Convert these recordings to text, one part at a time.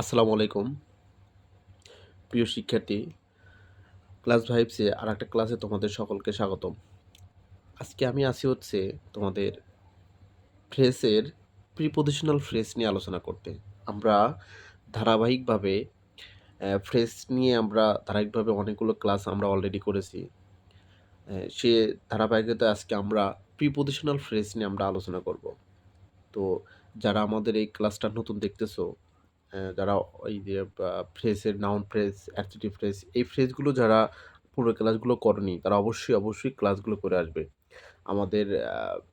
আসসালামু আলাইকুম। প্রিয় শিক্ষার্থী, ক্লাস ফাইভসে আর একটা ক্লাসে তোমাদের সকলকে স্বাগতম। আজকে আমি আসি হচ্ছে তোমাদের ফ্রেসের প্রিপোজিশনাল ফ্রেস নিয়ে আলোচনা করতে। আমরা ধারাবাহিকভাবে ফ্রেস নিয়ে আমরা ধারাবাহিকভাবে অনেকগুলো ক্লাস আমরা অলরেডি করেছি। সে ধারাবাহিকতা আজকে আমরা প্রিপোজিশনাল ফ্রেস নিয়ে আমরা আলোচনা করব। তো যারা আমাদের এই ক্লাসটা নতুন দেখতেছো যারা এই যে ফ্রেজের নাউন ফ্রেজ অ্যাডজেটিভ ফ্রেজ এই ফ্রেজগুলো যারা পুরো ক্লাসগুলো করেনি, তারা অবশ্যই অবশ্যই ক্লাসগুলো করে আসবে। আমাদের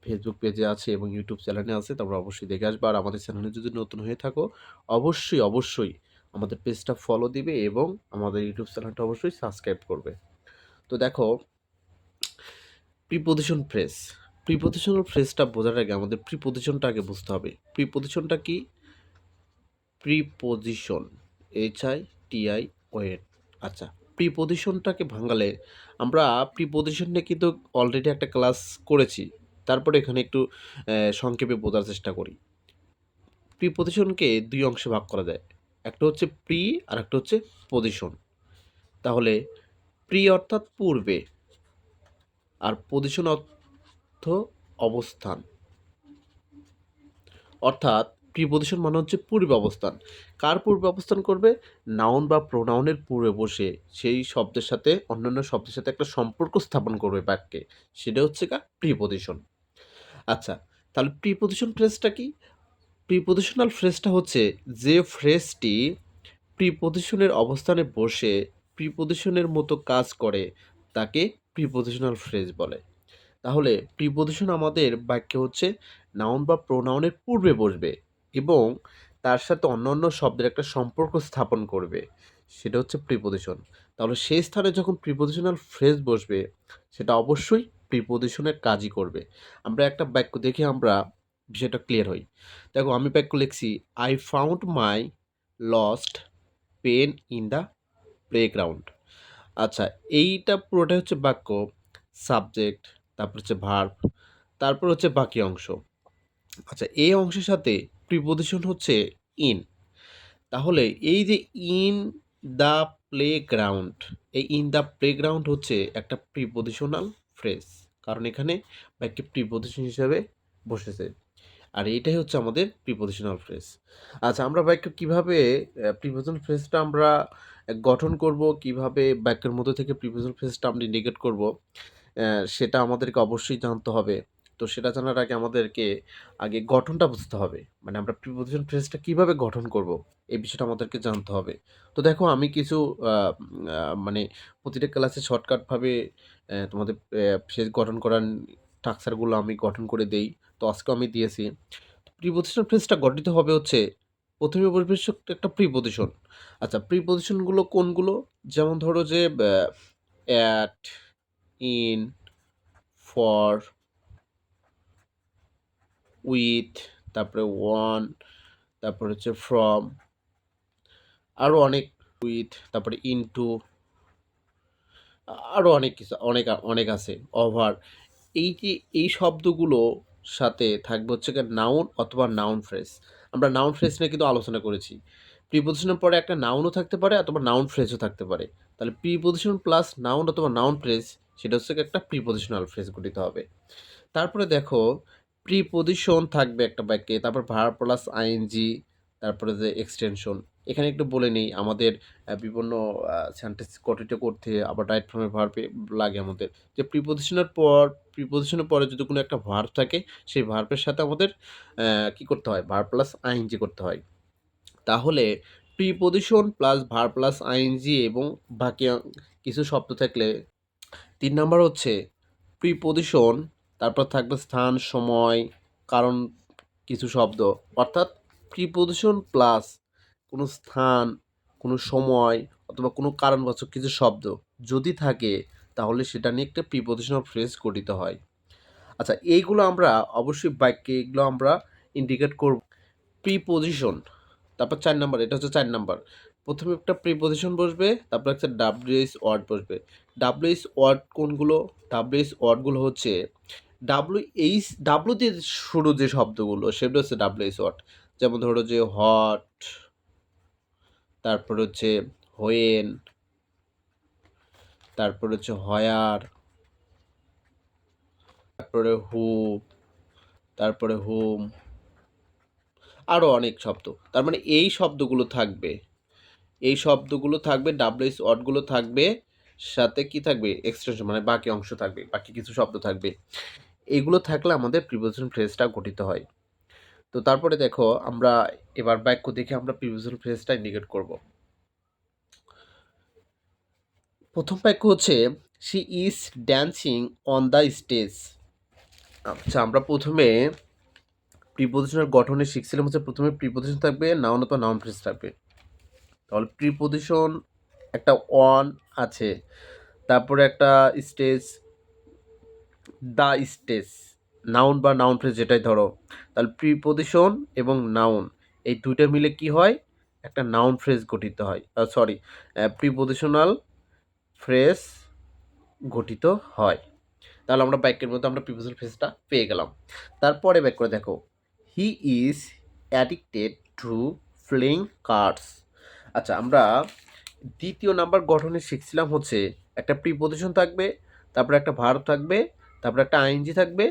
ফেসবুক পেজে আছে এবং ইউটিউব চ্যানেলে আছে, তোমরা অবশ্যই দেখে আসবে। আর আমাদের চ্যানেলে যদি নতুন হয়ে থাকো, অবশ্যই অবশ্যই আমাদের পেজটা ফলো দিবে এবং আমাদের ইউটিউব চ্যানেলটা অবশ্যই সাবস্ক্রাইব করবে। তো দেখো প্রিপোজিশন ফ্রেজ প্রিপোজিশনাল ফ্রেজটা বোঝার আগে আমাদের প্রিপোজিশনটা আগে বুঝতে হবে। প্রিপোজিশনটা কি? Preposition H I T I wait আচ্ছা প্রিপোজিশনটাকে ভাঙালে আমরা প্রিপোজিশন নিয়ে কিন্তু অলরেডি একটা ক্লাস করেছি। তারপরে এখানে একটু সংক্ষেপে বোঝার চেষ্টা করি। প্রিপোজিশনকে দুই অংশে ভাগ করা যায়। একটা হচ্ছে প্রি আর একটা হচ্ছে পজিশন তাহলে প্রি অর্থাৎ পূর্বে আর পজিশন অর্থ অবস্থান। অর্থাৎ প্রিপোজিশন মানে হচ্ছে পূর্বে অবস্থান। কার পূর্বে অবস্থান করবে? নাউন বা প্রোনাউনের পূর্বে বসে সেই শব্দের সাথে, অন্যান্য শব্দের সাথে একটা সম্পর্ক স্থাপন করবে বাক্যে। সেটা হচ্ছে কা প্রিপোজিশন আচ্ছা তাহলে প্রিপোজিশন ফ্রেজটা কি? প্রিপোজিশনাল ফ্রেজটা হচ্ছে যে ফ্রেজটি প্রিপোজিশনের অবস্থানে বসে প্রিপোজিশনের মতো কাজ করে, তাকে প্রিপোজিশনাল ফ্রেজ বলে। তাহলে প্রিপোজিশন আমাদের বাক্যে হচ্ছে নাউন বা প্রোনাউনের পূর্বে বসবে। এবং তার সাথে অন্য অন্য শব্দের একটা সম্পর্ক স্থাপন করবে, সেটা হচ্ছে প্রিপোজিশন তাহলে সেই স্থানে যখন প্রিপোজিশনাল ফ্রেজ বসবে, সেটা অবশ্যই প্রিপোজিশনের কাজই করবে। আমরা একটা বাক্য দেখে আমরা বিষয়টা ক্লিয়ার হই। দেখো, আমি বাক্য লিখছি I found my lost pen in the playground আচ্ছা এইটা পুরোটাই হচ্ছে বাক্য সাবজেক্ট তারপর হচ্ছে ভার্ব তারপর হচ্ছে বাকি অংশ। আচ্ছা এই অংশের সাথে প্রিপোজিশন হচ্ছে ইন তাহলে এই যে ইন দ্য প্লে গ্রাউন্ড এই ইন দ্য প্লে গ্রাউন্ড হচ্ছে একটা প্রিপোজিশনাল ফ্রেজ কারণ এখানে বাক্যে প্রিপোজিশন হিসাবে বসেছে। আর এইটাই হচ্ছে আমাদের প্রিপোজিশনাল ফ্রেজ আচ্ছা আমরা বাক্য কীভাবে প্রিপোজিশনাল ফ্রেজটা আমরা গঠন করব, কীভাবে বাক্যের মধ্যে থেকে প্রিপোজিশনাল ফ্রেজটা আমরা ইন্ডিকেট করব সেটা আমাদেরকে অবশ্যই জানতে হবে। তো সেটা জানার আগে আমাদেরকে আগে গঠনটা বুঝতে হবে। মানে আমরা প্রিপোজিশন ফ্রেজটা কীভাবে গঠন করব এই বিষয়টা আমাদেরকে জানতে হবে। তো দেখো আমি কিছু মানে প্রতিটা ক্লাসে শর্টকাটভাবে তোমাদের ফ্রেজ গঠন করার স্ট্রাকচারগুলো আমি গঠন করে দেই। তো আজকেও আমি দিয়েছি। প্রিপোজিশন ফ্রেজটা গঠিত হবে হচ্ছে প্রথমে বলবে একটা প্রিপোজিশন আচ্ছা প্রিপোজিশনগুলো কোনগুলো? যেমন ধরো যে অ্যাট ইন ফর উইথ তারপরে ওয়ান তারপরে হচ্ছে ফ্রম আরও অনেক উইথ তারপরে ইনটু আরও অনেক কিছু, অনেক অনেক আছে ওভার এই যে, এই শব্দগুলো সাথে থাকবে হচ্ছে নাউন অথবা নাউন ফ্রেজ আমরা নাউন ফ্রেজ নিয়ে কিন্তু আলোচনা করেছি। প্রিপোজিশনের পরে একটা নাউনও থাকতে পারে অথবা নাউন ফ্রেজও থাকতে পারে। তাহলে প্রিপোজিশন প্লাস নাউন অথবা নাউন ফ্রেজ সেটা হচ্ছে একটা প্রিপোজিশনাল ফ্রেজ গঠিত হবে। তারপরে দেখো প্রিপোজিশন থাকবে একটা বাক্যে তারপর ভার প্লাস আইএনজি তারপরে যে এক্সটেনশন। এখানে একটু বলে নিই, আমাদের বিভিন্ন সেন্টেন্স গঠিত করতে আবার রাইট ফর্মের ভার্ব লাগে আমাদের। যে প্রিপোজিশনের পর প্রিপোজিশনের পরে যদি কোনো একটা ভার্ব থাকে, সেই ভার্বের সাথে আমাদের কি করতে হয়? ভার প্লাস আইএনজি করতে হয়। তাহলে preposition plus verb plus ING এবং বাকি কিছু শব্দ থাকলে, তিন নাম্বার হচ্ছে প্রিপোজিশন তারপর থাকবে স্থান, সময়, কারণ কিছু শব্দ। অর্থাৎ প্রিপোজিশন প্লাস কোনো স্থান, কোনো সময় অথবা কোনো কারণবাচক কিছু শব্দ যদি থাকে, তাহলে সেটা নিয়ে একটা প্রিপোজিশনাল ফ্রেজ গঠিত হয়। আচ্ছা এইগুলো আমরা অবশ্যই বাক্যে এগুলো আমরা ইন্ডিকেট করব। প্রিপোজিশন তারপর চার নাম্বার, এটা হচ্ছে চার নাম্বার। প্রথমে একটা প্রিপোজিশন বসবে, তারপর একটা ডাব্লিউএস ওয়ার্ড বসবে। ডাব্লিউএস ওয়ার্ড কোনগুলো? ডাব্লিউএস ওয়ার্ডগুলো হচ্ছে ডাব্লিউ এইচ দিয়ে শুরু যে শব্দগুলো, সেগুলো হচ্ছে ডাব্লিউএস ওয়ার্ড যেমন ধরো যে হট তারপর হচ্ছে হোয়েন তারপর হচ্ছে হয়ার তারপরে হু তারপরে হুম আরও অনেক শব্দ। তার মানে এই শব্দগুলো থাকবে। এই শব্দগুলো থাকবে ডাব্লিউএস ওয়ার্ডগুলো থাকবে, সাথে কি থাকবে? এক্সটেনশন মানে বাকি অংশ থাকবে, বাকি কিছু শব্দ থাকবে। এগুলো থাকলে আমাদের প্রিপোজিশন ফ্রেজটা গঠিত হয়। তো তারপরে দেখো, আমরা এবার বাক্য দেখে আমরা প্রিপোজিশন ফ্রেজটা ইন্ডিকেট করব। প্রথম বাক্য হচ্ছে she is dancing on the stage আচ্ছা আমরা প্রথমে প্রিপোজিশনের গঠনে শিখছিলাম, হচ্ছে প্রথমে প্রিপোজিশন থাকবে নাউন অথবা নাউন ফ্রেজ থাকবে। তাহলে প্রিপোজিশন একটা অন আছে, তারপরে একটা স্টেজ দ্য স্টেজ নাউন বা নাউন ফ্রেজ যেটাই ধরো, তাহলে প্রিপোজিশন এবং নাউন এই দুইটা মিলে কি হয়? একটা নাউন ফ্রেজ গঠিত হয় সরি প্রিপোজিশনাল ফ্রেজ গঠিত হয়। তাহলে আমরা বাক্যের মধ্যে আমরা প্রিপোজিশনাল ফ্রেজটা পেয়ে গেলাম। তারপরে ব্যাক করে দেখো he is addicted to playing cards আচ্ছা আমরা দ্বিতীয় নাম্বার গঠনে শিখছিলাম হচ্ছে একটা প্রিপোজিশন থাকবে, তারপরে একটা ভার্ব থাকবে, তারপরে একটা আইনজি থাকবে,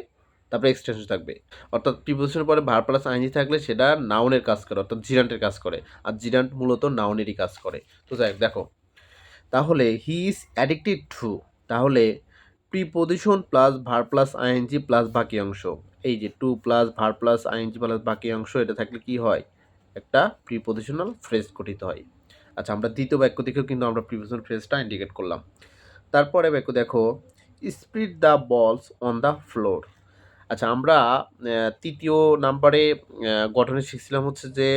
তারপরে এক্সটেনশন থাকবে। অর্থাৎ প্রিপোজিশনের পরে ভার প্লাস আইনজি থাকলে সেটা নাউনের কাজ করে, অর্থাৎ জিরান্টের কাজ করে, আর জিরান্ট মূলত নাউনেরই কাজ করে। তো যাই দেখো, তাহলে হি ইজ অ্যাডিক্টেড টু তাহলে preposition plus verb plus ING plus বাকি অংশ, এই যে to plus verb plus ING plus বাকি অংশ, এটা থাকলে কি হয়? একটা প্রিপোজিশনাল ফ্রেজ গঠিত হয়। আচ্ছা আমরা দ্বিতীয় বাক্য দেখেও কিন্তু আমরা প্রিপোজিশনাল ফ্রেজটা ইন্ডিকেট করলাম। তারপরে বাক্য দেখো spread the balls on the floor আচ্ছা আমরা তৃতীয় নাম্বারে গঠনে শিখছিলাম হচ্ছে যে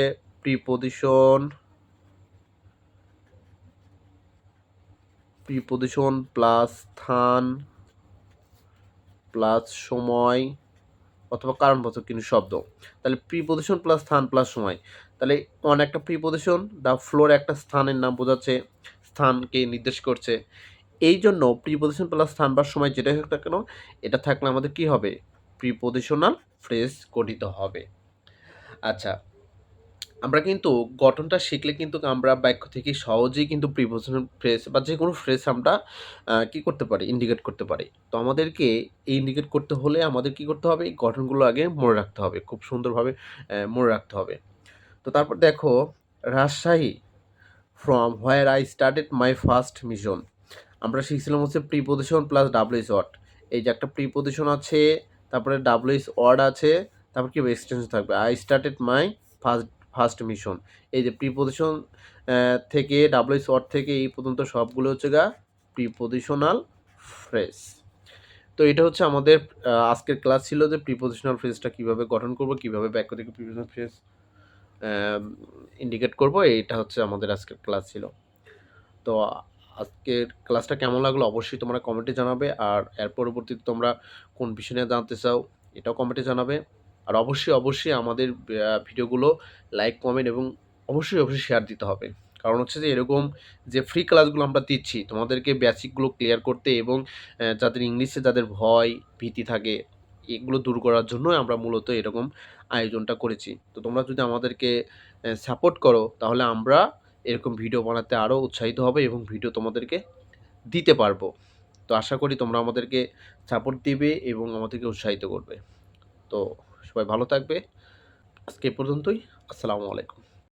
প্রিপোজিশন প্রিপোজিশন প্লাস স্থান প্লাস সময় অথবা কারণবাচক কিন্তু শব্দ। তাহলে প্রিপোজিশন প্লাস স্থান প্লাস সময়। তাহলে অন একটা প্রিপোজিশন দ্য ফ্লোর একটা স্থানের নাম বোঝাচ্ছে, স্থানকে নির্দেশ করছে। এই জন্য প্রিপোজিশন প্লাস স্থান বা সময় যেটাই হোক না কেন, এটা থাকলে আমাদের কি হবে? প্রিপোজিশনাল ফ্রেজ গঠিত হবে। আচ্ছা আমরা কিন্তু গঠনটা শিখলে কিন্তু আমরা বাক্য থেকে সহজেই কিন্তু প্রিপোজিশনাল ফ্রেজ বা যে কোনো ফ্রেজ আমরা কি করতে পারি? ইন্ডিকেট করতে পারি। তো আমাদেরকে এই ইন্ডিকেট করতে হলে আমাদের কি করতে হবে? এই গঠনগুলো আগে মনে রাখতে হবে, খুব সুন্দরভাবে মনে রাখতে হবে। তো তারপর দেখো, Rajshahi from where I started my first mission আমরা শিখছিলাম হচ্ছে প্রিপোজিশন প্লাস ডাব্লিউএস ওয়ার্ড এই যে একটা প্রিপোজিশন আছে, তারপরে ডাব্লিউএস ওয়ার্ড আছে, তারপর কি এক্সটেনশন থাকবে। I started my first first mission এই যে প্রিপোজিশন থেকে ডাব্লিউএস ওয়ার্ড থেকে এই পর্যন্ত সবগুলো হচ্ছে গা প্রিপোজিশনাল ফ্রেজ তো এটা হচ্ছে আমাদের আজকের ক্লাস ছিল যে প্রিপোজিশনাল ফ্রেজটা কীভাবে গঠন করব, কীভাবে ব্যাক থেকে প্রিপোজিশনাল ফ্রেজ ইন্ডিকেট করব, এইটা হচ্ছে আমাদের আজকের ক্লাস ছিল। তো আজকের ক্লাসটা কেমন লাগল অবশ্যই তোমরা কমেন্টে জানাবে, আর এর পরবর্তীতে তোমরা কোন বিষয় নিয়ে জানতে চাও, এটাও কমেন্টে জানাবে। আর অবশ্যই অবশ্যই আমাদের ভিডিওগুলো লাইক কমেন্ট এবং অবশ্যই অবশ্যই শেয়ার দিতে হবে। কারণ হচ্ছে যে এরকম যে ফ্রি ক্লাসগুলো আমরা দিচ্ছি, তোমাদেরকে বেসিকগুলো ক্লিয়ার করতে এবং যাদের ইংলিশে যাদের ভয়, ভীতি থাকে, এগুলো দূর করার জন্যই আমরা মূলত এরকম আয়োজনটা করেছি। তো তোমরা যদি আমাদেরকে সাপোর্ট করো, তাহলে আমরা এরকম ভিডিও বানাতে আরও উৎসাহিত হবে এবং ভিডিও তোমাদেরকে দিতে পারব। তো আশা করি তোমরা আমাদেরকে সাপোর্ট দিবে এবং আমাদেরকে উৎসাহিত করবে। তো সবাই ভালো থাকবে। আজকে পর্যন্তই। আসসালামু আলাইকুম।